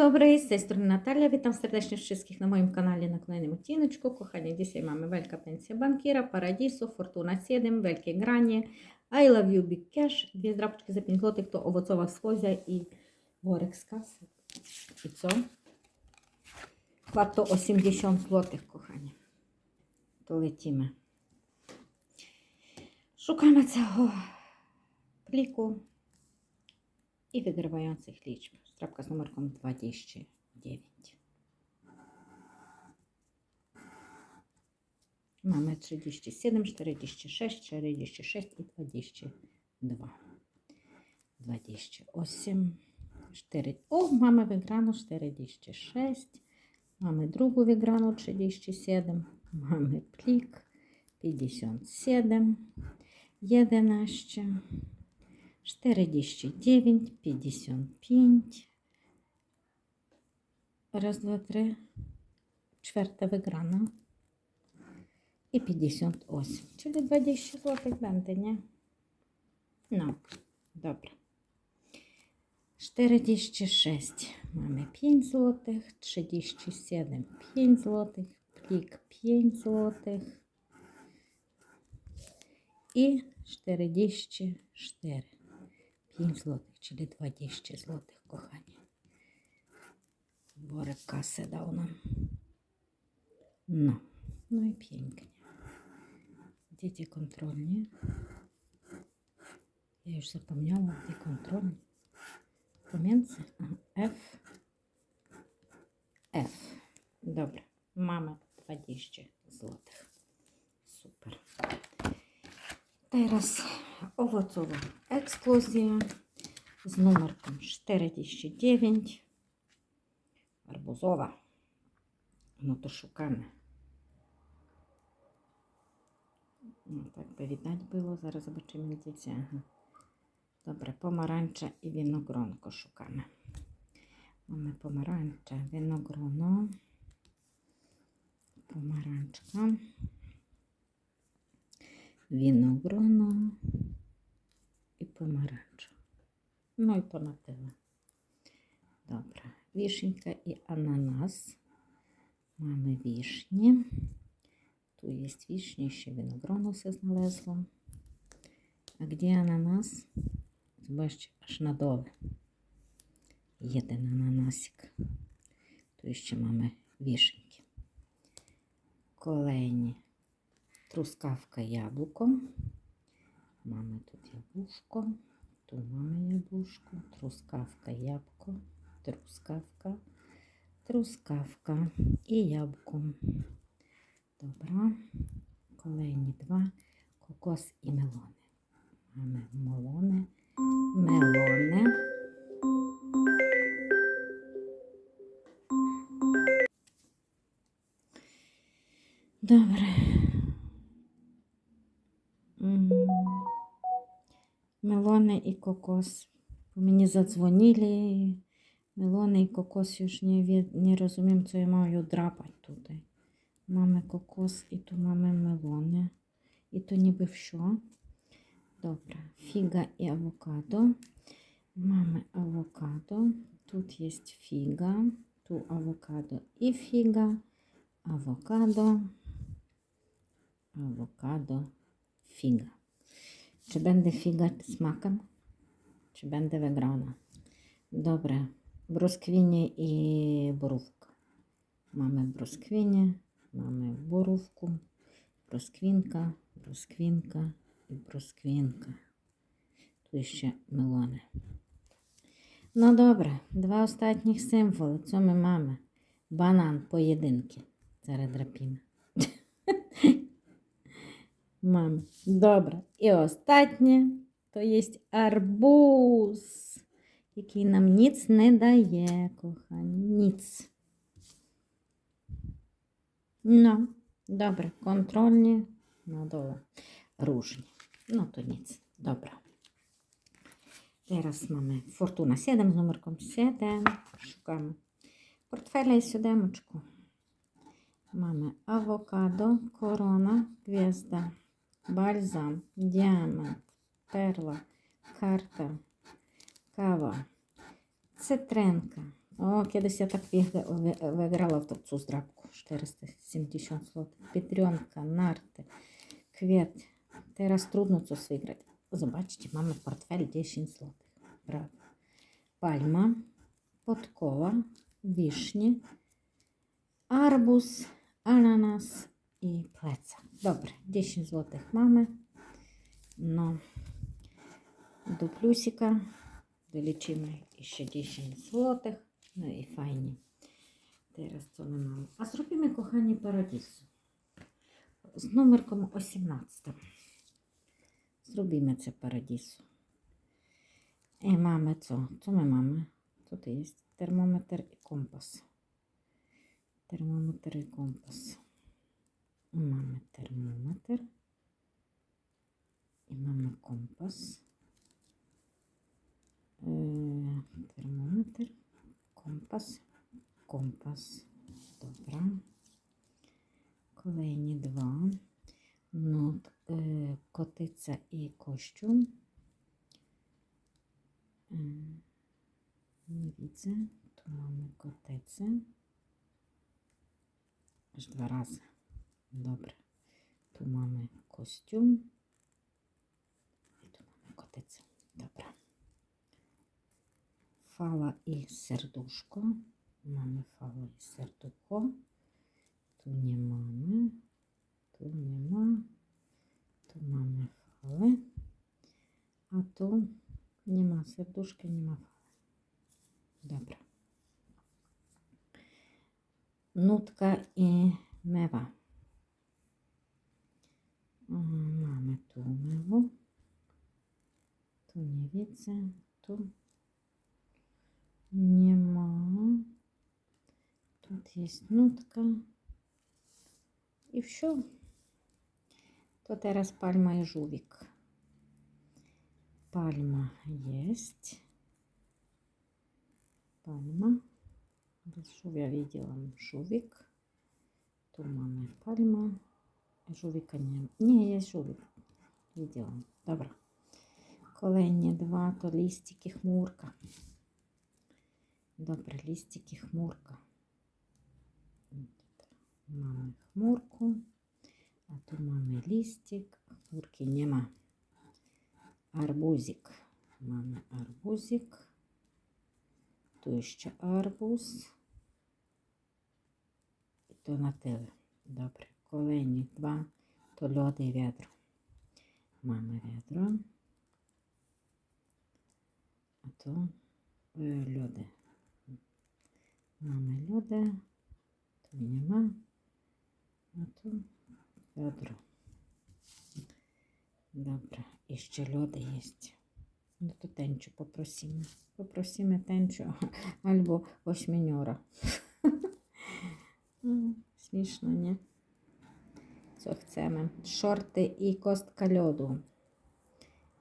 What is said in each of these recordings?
dobry, z tej strony Natalia. Witam serdecznie wszystkich na moim kanale na kolejnym odcineczku. Kochani, dzisiaj mamy Wielka Pensja Bankiera, Paradiso, Fortuna 7, Wielkie Granie, I Love You Big Cash, drapczki za 5 zł, to owocowa słozia i worek z kasy. I co? Warto 80 zł, kochani. To lecimy. Szukamy całego pliku i wygrywających liczb. Strapka z numerką 29. Mamy 37, 46, 46 i 22. 28, 4. O, mamy wygraną 46. Mamy drugą wygraną 37. Mamy plik 57, 11. 49, 55. Raz, dwa, trzy. Czwarta wygrana. I 58. Czyli 20 zł będę, nie? No, dobra. 46. Mamy 5 zł. 37. 5 zł. Plik 5 zł. I 44. 5 zł, czyli 20 zł, kochani. Worek kasę dał nam. No, no i pięknie. Gdzie te kontrolnie? Ja już zapomniałam, gdzie kontrolnie. Pomiędzy? F. F. Dobra, mamy 20 zł. Super. Teraz owocowa eksplozja z numerką 49. Arbuzowa. No to szukamy. No tak by widać było. Zaraz zobaczymy gdzie. Aha. Dobra, pomarańcze i winogronko szukamy. Mamy pomarańcze, winogrono, pomarańczka winogrono i pomarańcza. No i to na tyle. Dobra, wiszynka i ananas. Mamy wisznię. Tu jest wisznia, jeszcze winogrono się znalazło. A gdzie ananas? Zobaczcie, aż na dole. Jeden ananasik. Tu jeszcze truskawka jabłko. Mamy tu jabłuszko, tu mamy jabłuszko, truskawka, jabłko, truskawka, truskawka i jabłko. Dobra, kolejni dwa, kokos i melony. Mamy melony, melony. Добре. Мелони і кокос. Мені задзвонили. Мелони і кокос już nie, wie, nie rozumiem, co ja маю драпати tutaj. Mamy кокос і tu mamy мелони. І то ніби в що? Добре. Фіга і авокадо. Mamy авокадо. Тут є фіга. Tu авокадо і фіга. Авокадо. Awokado, figa. Czy będę figa smakiem? Czy będę wygrana? Dobra, broskwinie i borówka. Mamy broskwinię, mamy borówku, broskwinka, broskwinka i broskwinka. Tu jeszcze melony. No dobra, dwa ostatnich symbole. Co my mamy? Banan, pojedynki. Зараз драпіна. Мам, добре. І останнє то є арбуз, який нам ніц не дає, кохані. Ніц. Ну, добре, контрольні на доле. Ружні. Ну, то ніц. Добре. Зараз mamy Fortuna 7 з номерком 7. Шукаємо. Портфеля і сюдемочку. Mamy awokado, korona, gwiazda, balsam, diament, perla, karta, kawa, cytrynka, О, кидись я так вигра- ви- виграла в цю здрабку. 470 злотих. Підрьомка, нарти, квіт. Teraz trudno coś wygrać. Zobaczcie, mamy portfel 10 złotych. Brawo. Palma, podkoła, wiśnie, arbuz, ananas i pleca. Dobra, 10 złotych mamy. No, do plusika dolічимо ще 10 злотих. Ну і файні. Co my mamy? A zrobimy, kochani, paradisu. Z numerką 18. Zrobimy це парадісу. І mamy co? Co my mamy? Co to jest? Termometr i kompas. Termometr i Mamy termometr. I mamy kompas. Е, Термометр, компас, компас. Добре. Kolejні два. Ну, е, котиця і. Е, Не widzę. Tu mamy kotecę. Aż dwa razy. Добре. Tu mamy kostium. I tu mamy kotecę. Dobra. Фала і сердушко. Mamy фалу і сердухо. Tu nie mamy. Tu nie ma. Tu mamy falę. A tu nie ma serduszka, nie ma fali. Dobra. O, Mamy tu mewę. Tu nie widzę. Tu nie ma. Тут jest nutka. I все. To teraz palma i żółwik. Palma jest. Palma. Bez żółwia widziałam żółwik. Tu mamy palma. Żółwika nie Nie, jest żółwik. Widziałam. Dobra. Kolejne dwa to liściki chmurka. Добре, лістики хмурка. Chmurku, a tu mamy listik, chmurki nie ma. Arbuzik. Mamy arbuzik. Tu jeszcze arbuz. I to na tyle. Добре. Kolejні два то льоди і ведро. Mamy ведро. А то е, льоди. Lodę. Tu nie ma. A tu wiadro. Dobra, jeszcze lody jest. No to tęczu poprosimy. Poprosimy tęczu albo ośmieniora. Mm, Śmieszno, nie? Co chcemy? Shorty i kostka lodu.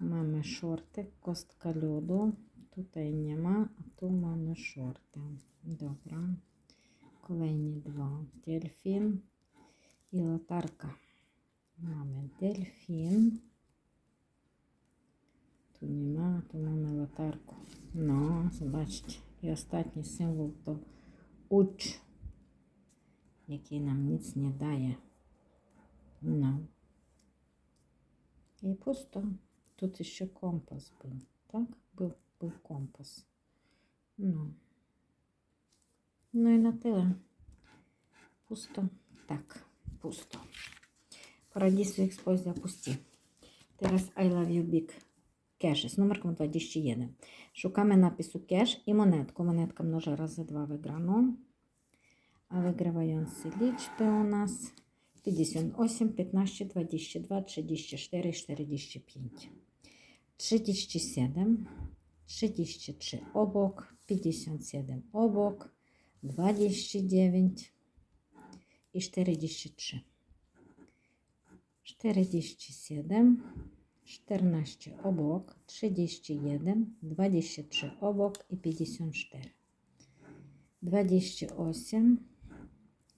Mamy shorty, kostka lodu. Tutaj nie ma, a tu mamy shorty. Dobra. Kolejні два. Дельфін і латарка. Mamy дельфін. Nie ma, tu mamy latarku. No, zobaczcie. I ostatni symbol to ucz, який нам nic nie daje. No. I pusto. Тут ще компас був. Так? Був, був компас. Ну. Ну і на тиле. Пусто. Так, пусто. Paradisy ekspozycja puści. Teraz I love you big cash z numerką 21. Szukamy napisu cash i monetku. Monetka mnoży razy 2 wygraną. A wygrywający liczby u nas 58, 15, 22, 34, 45. 37, 33 obok, 57 obok, 29 i 43. 47, 14 obok, 31, 23 obok i 54. 28,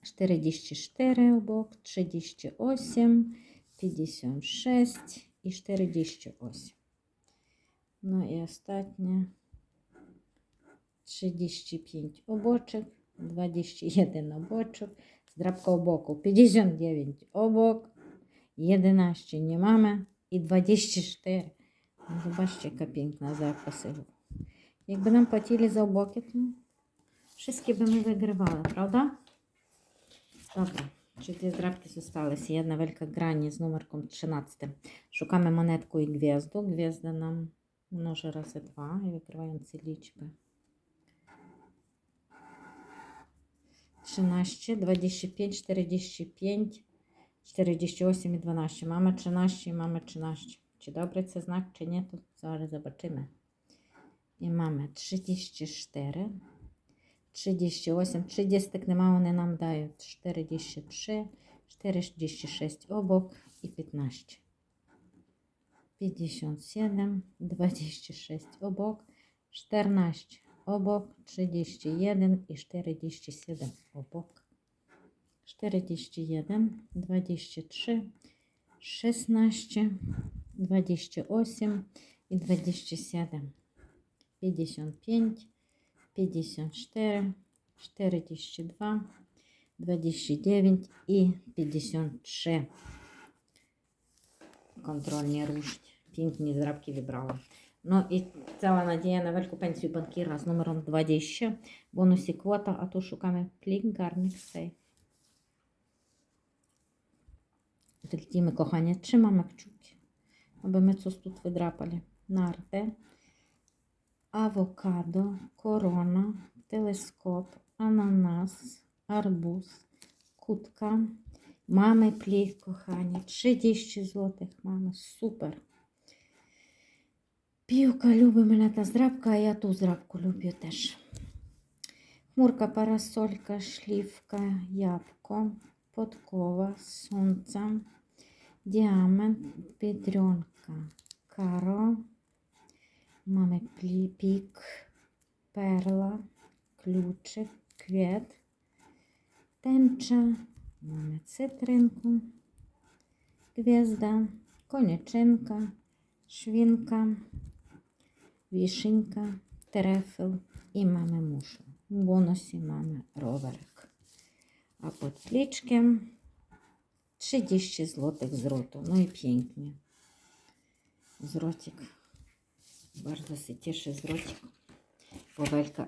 44 obok, 38, 56 i 48. No i ostatnie 35 обочок, 21 обочок, здрабка обоку 59 обок, 11 nie mamy i 24. No Zobaczcie, jaka piękna zapasy. Jakby nam płacili za obokie, to wszystkie by my wygrywały, prawda? Dobra, czy te zdrabki zostały? Jedna wielka granie z numerką 13. Szukamy monetku i gwiazdu. Gwiazda nam mnoży razy 2 i wygrywające liczby. 13, 25, 45, 48 i 12. Mamy 13 i mamy 13. Czy dobry це znak, czy nie, to zaraz zobaczymy. I mamy 34, 38, 30 нема, вони нам дають 43, 46 обок і 15. 57, 26 обок, 14 обок, 31 і 47 обок. 41, 23, 16, 28 і 27. 55, 54, 42, 29 і 53. Контрольні рушать. Пінкні зрабки вибрала. Ну і ціла надія на велику пенсію банкіра з номером 20. Бонусі квота, а то шукаємо гарних сейф. Тоді ми, кохання, trzymamy kciuki, aby my coś tu wydrapali. Narty, awokado, korona, teleskop, ananas, arbuz, kutka. Mamy plik, kochani. 30 zł mamy. Super. Півка любить мене та здрабка, а я ту здрабку люблю теж. Хмурка, парасолька, шлівка, ябко, подкова, сонце, діамент, підрьонка, каро, mamy pli- perla, kluczyk, kwiat, tęcza, mamy cytrynkę, gwiazda, konieczynka, szwinka, wishynka, trefel i mamy muszę. W bonusie mamy rowerek. A pod pliczkiem 30 zł zwrotu. No i pięknie. Zwrocik. Bardzo się cieszę zwrocik. Powelka.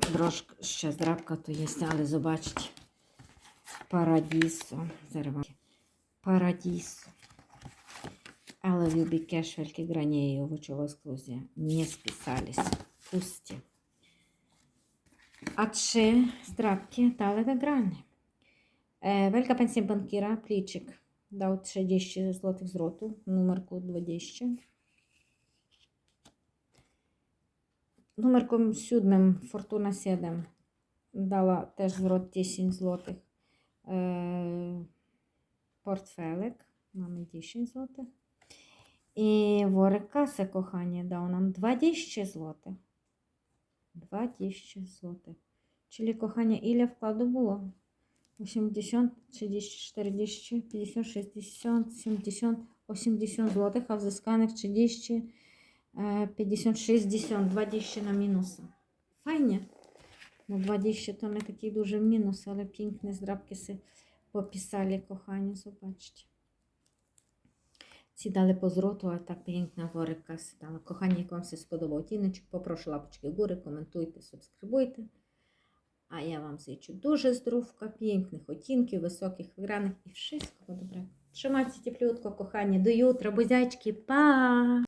Troszkę ще здрабка то є, але zobaczcie. Парадісо. Зервати. Парадісо. Але любі кешвельки гранеї овочова склузія не списались. Пусті. А trzy zdrabki dali wygrane. E, Wielka pensja pliczyk, dał 30 zł zwrotu, numerku 20. Numerką siódmym, Fortuna 7, dała też zwrot 10 zł. E, portfelek, mamy 10 zł. I worek kasy, kochanie, dał nam 20 zł. 20 zł. Czyli, kochanie, ile wkładu było? 80, 30, 40, 50, 60, 70, 80 zł, a wzyskanych 30, e, 50, 60, 20 na minusa. Fajnie. No 20 to nie taki duży minus, ale piękne zdrabki sobie popisali, kochani, zobaczcie. Ці дали по зроту, а так piękna woreka стала. Кохані, як вам все сподобав тіночок, попрошу лапочки гори, коментуйте, субскрибуйте. А я вам зичу дуже здоровка, pięknych оттінків, високих виграних і всього доброго. Trzymajcie теплютко, кохані. До ютра, бузячки, па!